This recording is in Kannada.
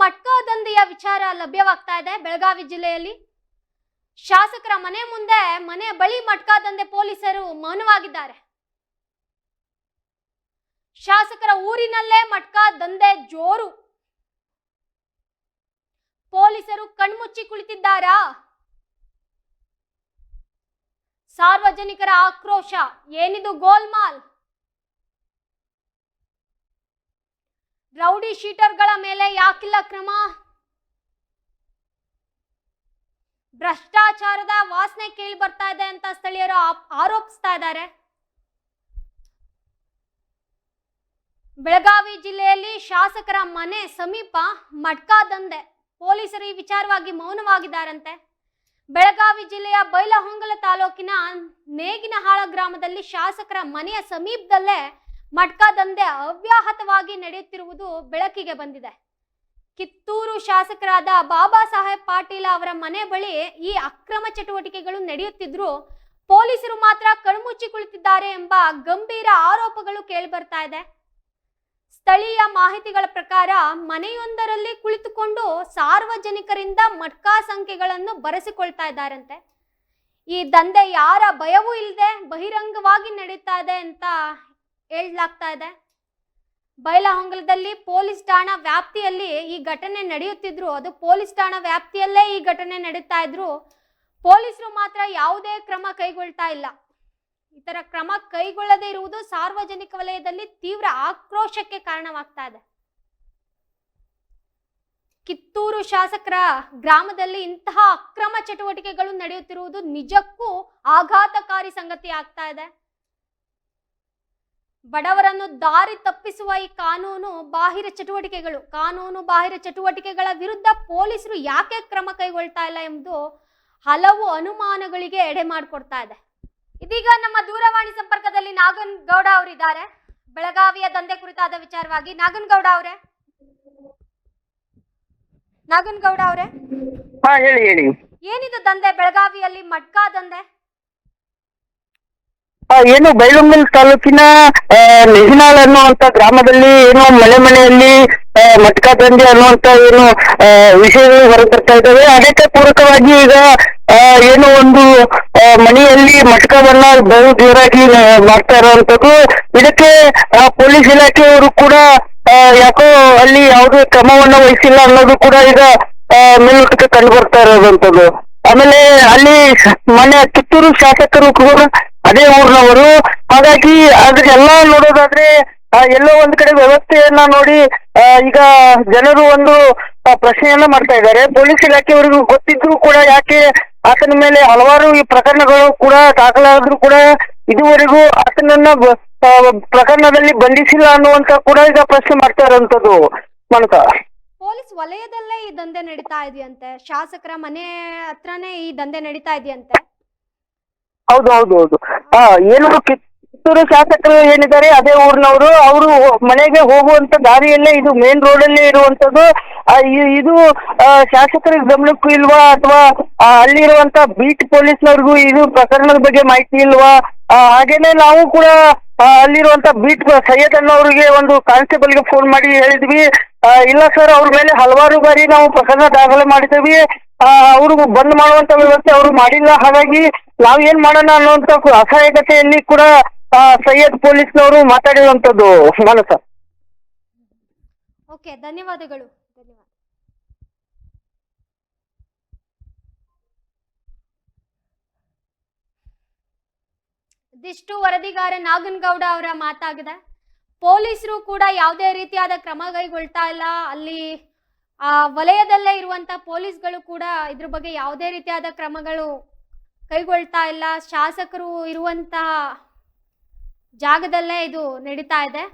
ಮಟ್ಕಾ ದಂಧೆಯ ವಿಚಾರ ಲಭ್ಯವಾಗ್ತಾ ಇದೆ ಬೆಳಗಾವಿ ಜಿಲ್ಲೆಯಲ್ಲಿ. ಶಾಸಕರ ಮನೆ ಮುಂದೆ, ಮನೆ ಬಳಿ ಮಟ್ಕಾ ದಂಧೆ ಪೊಲೀಸರು ಮೌನವಾಗಿದ್ದಾರೆ. ಶಾಸಕರ ಊರಿನಲ್ಲೇ ಮಟ್ಕಾ ದಂಧೆ ಜೋರು. ಪೊಲೀಸರು ಕಣ್ಮುಚ್ಚಿ ಕುಳಿತಿದ್ದಾರಾ? ಸಾರ್ವಜನಿಕರ ಆಕ್ರೋಶ, ಏನಿದು ಗೋಲ್ಮಾಲ್? ರೌಡಿ ಶೀಟರ್ಗಳ ಮೇಲೆ ಯಾಕಿಲ್ಲ ಕ್ರಮ? ಭ್ರಷ್ಟಾಚಾರದ ವಾಸನೆ ಕೇಳಿ ಬರ್ತಾ ಇದೆ ಅಂತ ಸ್ಥಳೀಯರು ಆರೋಪಿಸ್ತಾ ಇದ್ದಾರೆ. ಬೆಳಗಾವಿ ಜಿಲ್ಲೆಯಲ್ಲಿ ಶಾಸಕರ ಮನೆ ಸಮೀಪ ಮಟ್ಕಾ ದಂಧೆ. ಪೊಲೀಸರು ಈ ವಿಚಾರವಾಗಿ ಮೌನವಾಗಿದ್ದಾರಂತೆ. ಬೆಳಗಾವಿ ಜಿಲ್ಲೆಯ ಬೈಲಹೊಂಗಲ ತಾಲೂಕಿನ ನೇಗಿನಹಾಳ ಗ್ರಾಮದಲ್ಲಿ ಶಾಸಕರ ಮನೆಯ ಸಮೀಪದಲ್ಲೇ ಮಟ್ಕಾ ದಂಧೆ ಅವ್ಯಾಹತವಾಗಿ ನಡೆಯುತ್ತಿರುವುದು ಬೆಳಕಿಗೆ ಬಂದಿದೆ. ಕಿತ್ತೂರು ಶಾಸಕರಾದ ಬಾಬಾ ಸಾಹೇಬ್ ಪಾಟೀಲ ಅವರ ಮನೆ ಬಳಿ ಈ ಅಕ್ರಮ ಚಟುವಟಿಕೆಗಳು ನಡೆಯುತ್ತಿದ್ರು ಪೊಲೀಸರು ಮಾತ್ರ ಕಣ್ಮುಚ್ಚಿ ಕುಳಿತಿದ್ದಾರೆ ಎಂಬ ಗಂಭೀರ ಆರೋಪಗಳು ಕೇಳಿಬರ್ತಾ ಇದೆ. ಸ್ಥಳೀಯ ಮಾಹಿತಿಗಳ ಪ್ರಕಾರ ಮನೆಯೊಂದರಲ್ಲಿ ಕುಳಿತುಕೊಂಡು ಸಾರ್ವಜನಿಕರಿಂದ ಮಟ್ಕಾ ಸಂಖ್ಯೆಗಳನ್ನು ಬರೆಸಿಕೊಳ್ತಾ ಇದ್ದಾರಂತೆ. ಈ ದಂಧೆ ಯಾರ ಭಯವೂ ಇಲ್ಲದೆ ಬಹಿರಂಗವಾಗಿ ನಡೀತಾ ಇದೆ ಅಂತ ಹೇಳಲಾಗ್ತಾ ಇದೆ. ಬೈಲಹೊಂಗಲದಲ್ಲಿ ಪೊಲೀಸ್ ಠಾಣಾ ವ್ಯಾಪ್ತಿಯಲ್ಲಿ ಈ ಘಟನೆ ನಡೆಯುತ್ತಿದ್ರು. ಅದು ಪೊಲೀಸ್ ಠಾಣಾ ವ್ಯಾಪ್ತಿಯಲ್ಲೇ ಈ ಘಟನೆ ನಡೀತಾ ಇದ್ರು. ಪೊಲೀಸರು ಮಾತ್ರ ಯಾವುದೇ ಕ್ರಮ ಕೈಗೊಳ್ತಾ ಇಲ್ಲ. ಈ ಕ್ರಮ ಕೈಗೊಳ್ಳದೇ ಇರುವುದು ಸಾರ್ವಜನಿಕ ವಲಯದಲ್ಲಿ ತೀವ್ರ ಆಕ್ರೋಶಕ್ಕೆ ಕಾರಣವಾಗ್ತಾ ಇದೆ. ಕಿತ್ತೂರು ಶಾಸಕರ ಗ್ರಾಮದಲ್ಲಿ ಇಂತಹ ಅಕ್ರಮ ಚಟುವಟಿಕೆಗಳು ನಡೆಯುತ್ತಿರುವುದು ನಿಜಕ್ಕೂ ಆಘಾತಕಾರಿ ಸಂಗತಿ ಆಗ್ತಾ ಇದೆ. ಬಡವರನ್ನು ದಾರಿ ತಪ್ಪಿಸುವ ಈ ಕಾನೂನು ಬಾಹಿರ ಚಟುವಟಿಕೆಗಳು ಕಾನೂನು ಬಾಹಿರ ಚಟುವಟಿಕೆಗಳ ವಿರುದ್ಧ ಪೊಲೀಸರು ಯಾಕೆ ಕ್ರಮ ಕೈಗೊಳ್ತಾ ಇಲ್ಲ ಎಂಬುದು ಹಲವು ಅನುಮಾನಗಳಿಗೆ ಎಡೆ ಮಾಡಿಕೊಡ್ತಾ ಇದೆ. ಇದೀಗ ನಮ್ಮ ದೂರವಾಣಿ ಸಂಪರ್ಕದಲ್ಲಿ ನಾಗನ್ ಗೌಡ ಅವರಿದ್ದಾರೆ. ಬೆಳಗಾವಿಯ ದಂಧೆ ಕುರಿತಾದ ವಿಚಾರವಾಗಿ ನಾಗನ್ ಗೌಡ ಅವರೇ. ನಾಗನ್ ಗೌಡ ಅವರೇ. ಹಾ ಹೇಳಿ ಹೇಳಿ. ಏನಿದು ದಂಧೆ? ಬೆಳಗಾವಿಯಲ್ಲಿ ಮಟ್ಕಾ ದಂಧೆ? ಏನು ಬೈಲುಂಗಲ್ ತಾಲೂಕಿನ ನೆಹಿನಾಳ್ ಅನ್ನುವಂತ ಗ್ರಾಮದಲ್ಲಿ ಏನು ಮನೆ ಮನೆಯಲ್ಲಿ ಮಟ್ಕಾ ದಂಧೆ ಅನ್ನುವಂತ ಏನು ವಿಷಯಗಳು ಹೊರಬರ್ತಾ ಇದ್ದಾವೆ. ಅದಕ್ಕೆ ಪೂರಕವಾಗಿ ಈಗ ಏನು ಒಂದು ಮನೆಯಲ್ಲಿ ಮಟ್ಕವನ್ನ ಬಹು ಜೋರಾಗಿ ಮಾಡ್ತಾ ಇರುವಂತದ್ದು. ಇದಕ್ಕೆ ಪೊಲೀಸ್ ಇಲಾಖೆಯವರು ಕೂಡ ಯಾಕೋ ಅಲ್ಲಿ ಯಾವುದೇ ಕ್ರಮವನ್ನ ವಹಿಸಿಲ್ಲ ಅನ್ನೋದು ಕೂಡ ಈಗ ಮೇಲ್ನೋಟಕ್ಕೆ ಕಂಡು ಬರ್ತಾ ಇರೋದಂಥದ್ದು ಆಮೇಲೆ ಅಲ್ಲಿ ಮನೆ, ಕಿತ್ತೂರು ಶಾಸಕರು ಕೂಡ ಅದೇ ಊರಿನವರು. ಹಾಗಾಗಿ ಅದನ್ನೆಲ್ಲ ನೋಡೋದಾದ್ರೆ ಎಲ್ಲೋ ಒಂದ್ ಕಡೆ ವ್ಯವಸ್ಥೆಯನ್ನ ನೋಡಿ ಈಗ ಜನರು ಒಂದು ಪ್ರಶ್ನೆಯನ್ನ ಮಾಡ್ತಾ ಇದ್ದಾರೆ. ಪೊಲೀಸ್ ಇಲಾಖೆಯವರಿಗೂ ಗೊತ್ತಿದ್ರು ಕೂಡ ಯಾಕೆ ಆತನ ಮೇಲೆ ಹಲವಾರು ಈ ಪ್ರಕರಣಗಳು ಕೂಡ ದಾಖಲಾದ್ರೂ ಕೂಡ ಇದುವರೆಗೂ ಆತನನ್ನ ಪ್ರಕರಣದಲ್ಲಿ ಬಂಧಿಸಿಲ್ಲ ಅನ್ನುವಂತ ಕೂಡ ಈಗ ಪ್ರಶ್ನೆ ಮಾಡ್ತಾ ಇರುವಂತದ್ದು ಮನಕ ಪೊಲೀಸ್ ವಲಯದಲ್ಲೇ ಈ ದಂಧೆ ನಡೀತಾ ಇದೆಯಂತೆ? ಶಾಸಕರ ಮನೆ ಹತ್ರನೇ ಈ ದಂಧೆ ನಡೀತಾ ಇದೆಯಂತೆ? ಹೌದು ಹೌದು ಹೌದು. ಆ ಏನು ಕಿತ್ತೂರು ಶಾಸಕರು ಏನಿದ್ದಾರೆ, ಅದೇ ಊರಿನವರು, ಅವರು ಮನೆಗೆ ಹೋಗುವಂತ ದಾರಿಯಲ್ಲೇ ಇದು ಮೇನ್ ರೋಡಲ್ಲೇ ಇರುವಂತದ್ದು ಇದು ಶಾಸಕರ ಗಮನಕ್ಕೂ ಇಲ್ವಾ, ಅಥವಾ ಅಲ್ಲಿರುವಂತ ಬೀಟ್ ಪೊಲೀಸ್ನವ್ರಿಗೂ ಇದು ಪ್ರಕರಣದ ಬಗ್ಗೆ ಮಾಹಿತಿ ಇಲ್ವಾ? ಹಾಗೇನೆ ನಾವು ಕೂಡ ಅಲ್ಲಿರುವಂತ ಬೀಟ್ ಸೈಯದ್ ಅನ್ನೋರಿಗೆ ಒಂದು ಕಾನ್ಸ್ಟೇಬಲ್ಗೆ ಫೋನ್ ಮಾಡಿ ಹೇಳಿದ್ವಿ. ಇಲ್ಲ ಸರ್ ಅವ್ರ ಮೇಲೆ ಹಲವಾರು ಬಾರಿ ನಾವು ಪ್ರಕರಣ ದಾಖಲೆ ಮಾಡಿದ್ದೀವಿ. ಅವರು ಬಂದ್ ಮಾಡುವಂತ ವ್ಯವಸ್ಥೆ ಅವರು ಮಾಡಿಲ್ಲ. ಹಾಗಾಗಿ ನಾವ್ ಏನ್ ಮಾಡೋಣ ಅನ್ನುವಂತ ಅಸಹಾಯಕತೆಯಲ್ಲಿ ಕೂಡ ಸೈಯದ್ ಪೊಲೀಸ್ನವರು ಮಾತಾಡಿರುವಂತದ್ದು ಮಾನಸ ಓಕೆ, ಧನ್ಯವಾದಗಳು. ಧನ್ಯವಾದ. ಇದಿಷ್ಟು ವರದಿಗಾರ ನಾಗನಗೌಡ ಅವರ ಮಾತಾಗಿದೆ. ಪೊಲೀಸರು ಕೂಡ ಯಾವುದೇ ರೀತಿಯಾದ ಕ್ರಮ ಕೈಗೊಳ್ತಾ ಇಲ್ಲ. ಅಲ್ಲಿ, ಆ, ವಲಯದಲ್ಲೇ ಇರುವಂತ ಪೊಲೀಸ್ಗಳು ಕೂಡ ಇದ್ರ ಬಗ್ಗೆ ಯಾವುದೇ ರೀತಿಯಾದ ಕ್ರಮಗಳು ಕೈಗೊಳ್ತಾ ಇಲ್ಲ. ಶಾಸಕರು ಇರುವಂತಹ ಜಾಗದಲ್ಲೇ ಇದು ನಡೀತಾ ಇದೆ.